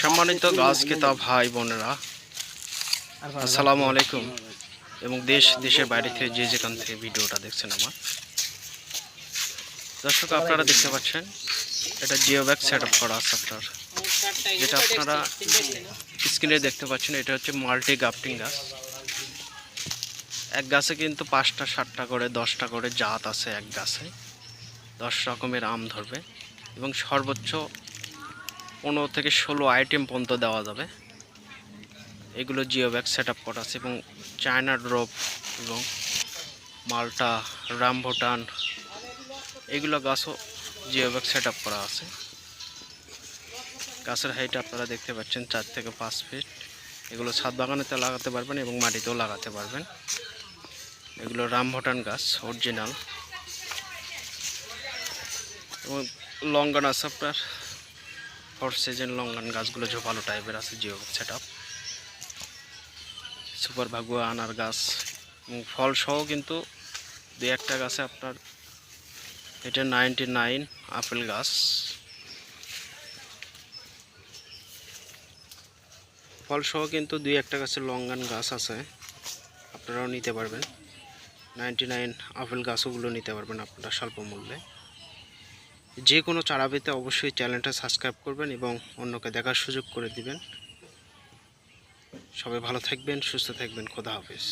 সম্মানিত গাছ কেতা ভাই বোনেরা, আসসালামু আলাইকুম। এবং দেশ, দেশের বাইরে থেকে যে যেখান থেকে ভিডিওটা দেখছেন আমার। দর্শক, আপনারা দেখতে পাচ্ছেন, এটা জিও ব্যাগ সেট আপ করা আছে আপনার। যেটা আপনারা স্ক্রিনে দেখতে পাচ্ছেন, এটা হচ্ছে মাল্টি গাফটিং গাছ। এক গাছে কিন্তু পাঁচটা, সাতটা করে, দশটা করে জাত আছে এক গাছে। দশ রকমের আম ধরবে। এবং সর্বোচ্চ পনেরো থেকে ষোলো আইটেম পর্যন্ত দেওয়া যাবে। এগুলো জিও ব্যাগ সেট আপ করা আছে এবং চায়না ড্রপ এবং মালটা রামভুটান এগুলো গাছও জিও ব্যাগ সেট আপ করা আছে। গাছের হাইট আপনারা দেখতে পাচ্ছেন চার থেকে পাঁচ ফিট এগুলো ছাদ বাগানেতে লাগাতে পারবেন এবং মাটিতেও লাগাতে পারবেন। এগুলো রামভুটান গাছ অরিজিনাল এবং লঙ্গান আছে আপনার। ফর সিজন লঙ্গান গাছগুলো ঝোপালো টাইপের আছে জিও সেট আপ সুপার ভাগুয়া আনার গাছ এবং ফল সহ কিন্তু দু একটা গাছে আপনার এটা নাইনটি নাইন আপেল গাছ। ফল সহ কিন্তু দুই একটা গাছের লঙ্গান গাছ আছে। আপনারাও নিতে পারবেন। নাইনটি নাইন আপেল গাছগুলো নিতে পারবেন আপনারা স্বল্প মূল্যে। যে কোনো চারা পেতে অবশ্যই চ্যানেলটা সাবস্ক্রাইব করবেন এবং অন্যকে দেখার সুযোগ করে দিবেন। সবাই ভালো থাকবেন, সুস্থ থাকবেন, খোদা হাফেজ।